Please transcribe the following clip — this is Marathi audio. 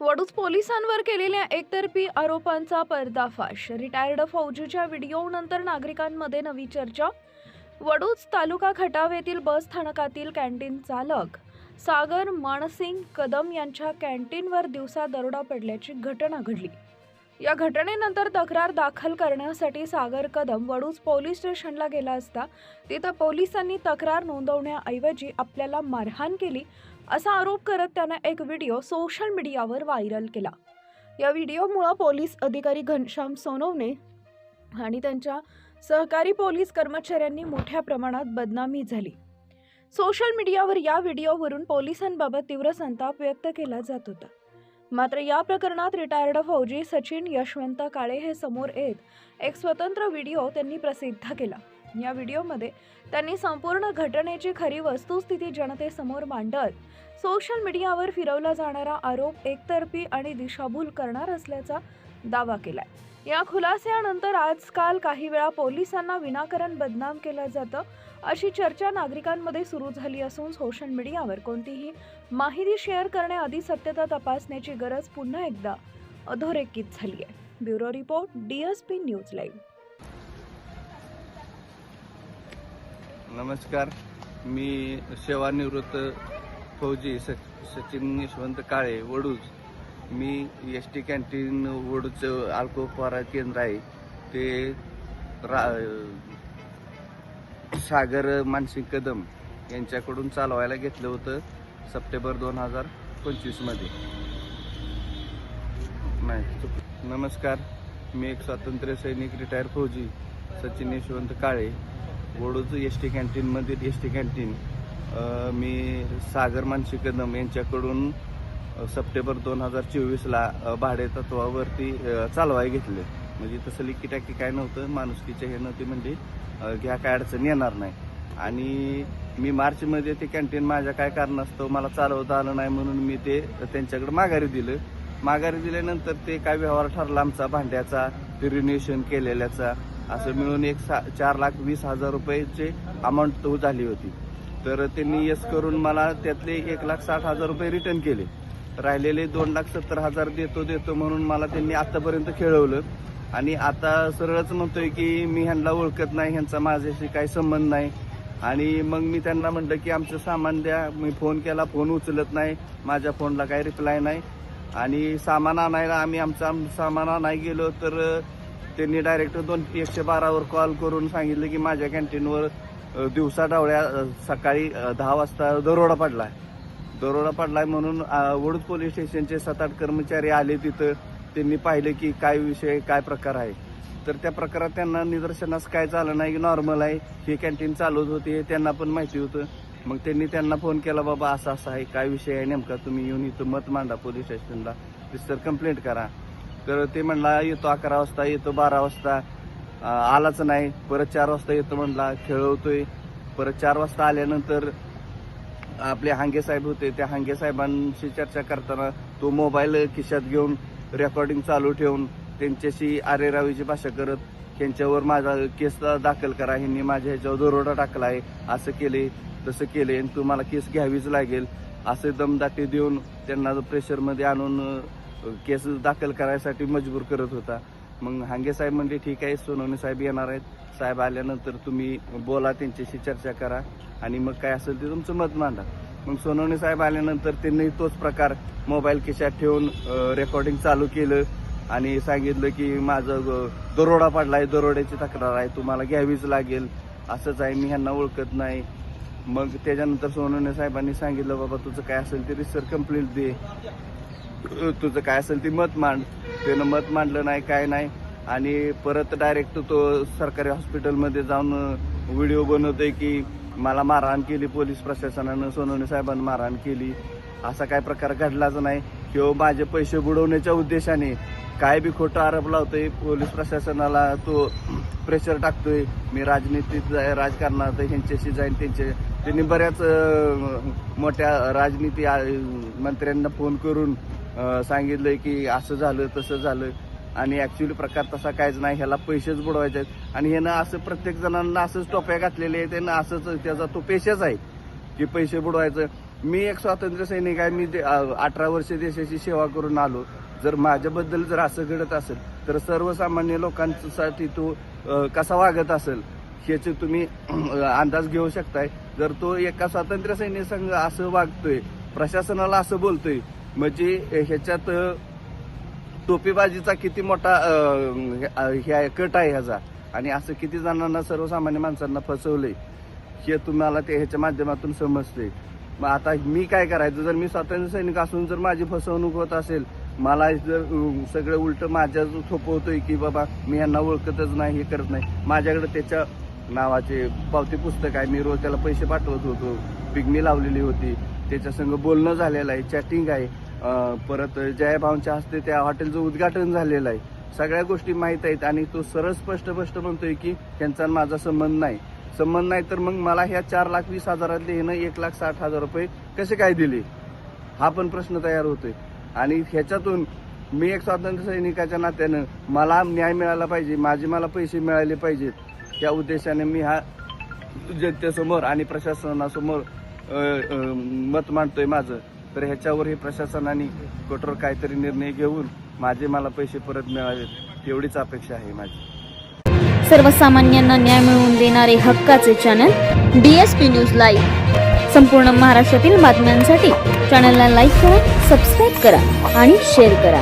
वडूज पोलिसांवर केलेल्या एकतर्फी आरोपांचा पर्दाफाश. रिटायर्ड फौजीच्या व्हिडिओनंतर नागरिकांमध्ये नवी चर्चा. वडूज तालुका खटाव येथील बस स्थानकातील कॅन्टीन चालक सागर मानसिंग कदम यांच्या कॅन्टीनवर दिवसा दरोडा पडल्याची घटना घडली. या घटनेनंतर तक्रार दाखल करण्यासाठी सागर कदम वडूज पोलीस स्टेशनला गेला असता तिथं पोलिसांनी तक्रार नोंदवण्याऐवजी आपल्याला मारहाण केली असा आरोप करत त्यानं एक व्हिडिओ सोशल मीडियावर व्हायरल केला. या व्हिडिओमुळं पोलीस अधिकारी घनश्याम सोनवणे आणि त्यांच्या सहकारी पोलीस कर्मचाऱ्यांनी मोठ्या प्रमाणात बदनामी झाली. सोशल मीडियावर या व्हिडिओवरून पोलिसांबाबत तीव्र संताप व्यक्त केला जात होता. मात्र या प्रकरणात रिटायर्ड फौजी सचिन यशवंत काळे हे समोर येत एक स्वतंत्र व्हिडिओ त्यांनी प्रसिद्ध केला. या व्हिडिओमध्ये त्यांनी संपूर्ण घटनेची खरी वस्तुस्थिती जनतेसमोर मांडत सोशल मीडियावर फिरवला जाणारा आरोप एकतर्फी आणि दिशाभूल करणार असल्याचा दावा केलाय. या खुलास्यानंतर आजकाल काही वेळा पोलिसांना विनाकारण बदनाम केलं जातं अशी चर्चा नागरिकांमध्ये सुरू झाली असून सोशल मीडियावर कोणतीही माहिती शेअर करण्याआधी सत्यता तपासण्याची गरज पुन्हा एकदा अधोरेखित झाली आहे. Bureau report DSP news live. नमस्कार. मी सेवानिवृत्त फौजी स सचिन यशवंत काळे वडूज. मी एस टी कॅन्टीन वडूचं अल्कोपारा केंद्र आहे. ते रा सागर मानसिंग कदम यांच्याकडून चालवायला घेतलं होतं सप्टेंबर दोन हजार पंचवीसमध्ये नाही नमस्कार. मी एक स्वातंत्र्य सैनिक रिटायर फौजी सचिन यशवंत काळे वडूज एस टी कॅन्टीनमधील एस टी कॅन्टीन. मी सागर मानसी कदम यांच्याकडून सप्टेंबर दोन हजार चोवीसला अ, भाडे तत्वावरती चालवाय घेतले. म्हणजे तसं लिकी टाकी काय नव्हतं माणुसकीच्या हे नव्हती म्हणजे घ्या काय अडचण येणार नाही. आणि मी मार्चमध्ये ते कॅन्टीन माझ्या काय कारणास्तव मला चालवता आलं नाही म्हणून मी ते त्यांच्याकडे माघारी दिलं. माघारी दिल्यानंतर ते काय व्यवहार ठरला आमचा भांड्याचा ते रिन्युएशन केलेल्याचा असं मिळून एक सा चार लाख वीस हजार रुपयाचे अमाऊंट तो झाली होती. तर त्यांनी यस करून मला त्यातले एक लाख साठ हजार रुपये रिटर्न केले. राहिलेले दोन लाख सत्तर हजार देतो देतो म्हणून मला त्यांनी आतापर्यंत खेळवलं. आणि आता सरळच म्हणतोय की मी ह्यांना ओळखत नाही ह्यांचा माझ्याशी काही संबंध नाही. आणि मग मी त्यांना म्हटलं की आमचं सामान द्या. मी फोन केला फोन उचलत नाही. माझ्या फोनला काही रिप्लाय नाही. आणि सामान आणायला आम्ही आमचं सामान आणायला गेलो तर त्यांनी डायरेक्ट दोन एकशे बारावर कॉल करून सांगितलं की माझ्या कॅन्टीनवर दिवसा डावळ्या सकाळी दहा वाजता दरोडा पडलाय. दरोडा पडलाय म्हणून वडूद पोलीस स्टेशनचे सात आठ कर्मचारी आले तिथं. त्यांनी पाहिलं की काय विषय काय प्रकार आहे. तर त्या प्रकारात त्यांना निदर्शनास काय झालं नाही की नॉर्मल आहे. हे कॅन्टीन चालवत होती हे त्यांना पण माहिती होतं. मग त्यांनी त्यांना फोन केला बाबा असा असा आहे काय विषय आहे नेमका? तुम्ही येऊन इथं मत मांडा पोलीस स्टेशनला. सर कंप्लेंट करा. तर ते म्हणला येतो अकरा वाजता येतो बारा वाजता. आलाच नाही. परत चार वाजता येतो म्हणला खेळवतोय. परत चार वाजता आल्यानंतर आपले हांगे साहेब होते. त्या हांगे साहेबांशी चर्चा करताना तो मोबाईल खिशात घेऊन रेकॉर्डिंग चालू ठेवून त्यांच्याशी आरेरावीची भाषा करत त्यांच्यावर माझा केस दाखल करा. ह्यांनी माझ्या ह्याच्यावर दरोडा टाकला आहे. असं केले तसं केले. आणि तुम्हाला केस घ्यावीच लागेल. असे दमदाटी देऊन त्यांना प्रेशरमध्ये आणून केस दाखल करायसाठी मजबूर करत होता. मग हांगे साहेब म्हणजे ठीक आहे सोनवणे साहेब येणार आहेत. साहेब आल्यानंतर तुम्ही बोला त्यांच्याशी चर्चा करा. आणि मग काय असेल ते तुमचं मत मांडा. मग सोनवणे साहेब आल्यानंतर त्यांनी तोच प्रकार मोबाईल खिशात ठेवून रेकॉर्डिंग चालू केलं. आणि सांगितलं की माझं दरोडा दरोडा पडलाय दरोड्याची तक्रार आहे तुम्हाला घ्यावीच लागेल. असंच आहे मी ह्यांना ओळखत नाही. मग त्याच्यानंतर सोनवणे साहेबांनी सांगितलं बाबा तुझं काय असेल ते रिसर्च कंप्लीट दे. तुझं काय असेल ते मत मांड. त्यानं मत मांडलं नाही काय नाही. आणि परत डायरेक्ट तो सरकारी हॉस्पिटलमध्ये जाऊन व्हिडिओ बनवतोय की मला मारहाण केली पोलीस प्रशासनानं सोनवणे साहेबांनी मारहाण केली. असा काय प्रकार घडलाच नाही. किंवा माझे पैसे बुडवण्याच्या उद्देशाने काय बी खोटं आरोप लावतोय पोलीस प्रशासनाला तो प्रेशर टाकतोय. मी राजनीतीत जाय- राजकारणात ह्यांच्याशी जाईन त्यांचे त्यांनी बऱ्याच मोठ्या राजनीती मंत्र्यांना फोन करून सांगितलं सांगितलंय की असं झालं तसं झालं. आणि ऍक्च्युली प्रकार तसा काहीच नाही. ह्याला पैसेच बुडवायचे आहेत. आणि ह्यानं असं प्रत्येक जणांना असंच टोप्या घातलेले आहेत. त्यांना असंच त्याचा तो पेशच आहे की पैसे बुडवायचं. मी एक स्वातंत्र्य सैनिक आहे. मी दे- अठरा वर्ष देशाची सेवा करून आलो. जर माझ्याबद्दल जर असं घडत असेल तर सर्वसामान्य लोकांसाठी तो कसा वागत असेल ह्याचे तुम्ही अंदाज घेऊ शकताय. जर तो एका स्वातंत्र्य सैनिक संघ असं वागतोय प्रशासनाला असं बोलतोय म्हणजे ह्याच्यात टोपीबाजीचा किती मोठा ह्या हे- कट आहे ह्याचा. आणि असं किती जणांना सर्वसामान्य माणसांना फसवलंय हे तुम्हाला ते ह्याच्या माध्यमातून समजते मग आता मी काय करायचं जर मी स्वातंत्र्य सैनिक असून जर माझी फसवणूक होत असेल मला जर सगळं उलट माझ्या थोपवतोय की बाबा मी ह्यांना ओळखतच नाही हे करत नाही. माझ्याकडे त्याच्या नावाचे पावती पुस्तक आहे मी रोज त्याला पैसे पाठवत होतो. पिगमी लावलेली होती. त्याच्या संग बोलणं झालेलं आहे चॅटिंग आहे. परत जयभावच्या हस्ते त्या हॉटेलचं उद्घाटन झालेलं आहे. सगळ्या गोष्टी माहीत आहेत आणि तो सरळ स्पष्ट स्पष्ट म्हणतोय की त्यांचा माझा संबंध नाही. संबंध नाही तर मग मला ह्या चार लाख वीस हजारातले ह्यानं एक लाख साठ हजार रुपये कसे काय दिले? हा पण प्रश्न तयार होतोय. आणि ह्याच्यातून मी एक स्वातंत्र्य सैनिकाच्या नात्यानं मला न्याय मिळाला पाहिजे माझे मला पैसे मिळाले पाहिजेत. या उद्देशाने मी हा जनतेसमोर आणि प्रशासनासमोर मत मांडतोय माझं. तर ह्याच्यावरही प्रशासनाने कठोर काहीतरी निर्णय घेऊन माझे मला पैसे परत मिळावेत एवढीच अपेक्षा आहे माझी. सर्वसामान्यांना न्याय मिळवून देणारे हक्काचे चॅनल डीएसपी न्यूज लाईव्ह संपूर्ण महाराष्ट्रातील बातम्यांसाठी चॅनलला लाईक करा सबस्क्राईब करा आणि शेअर करा.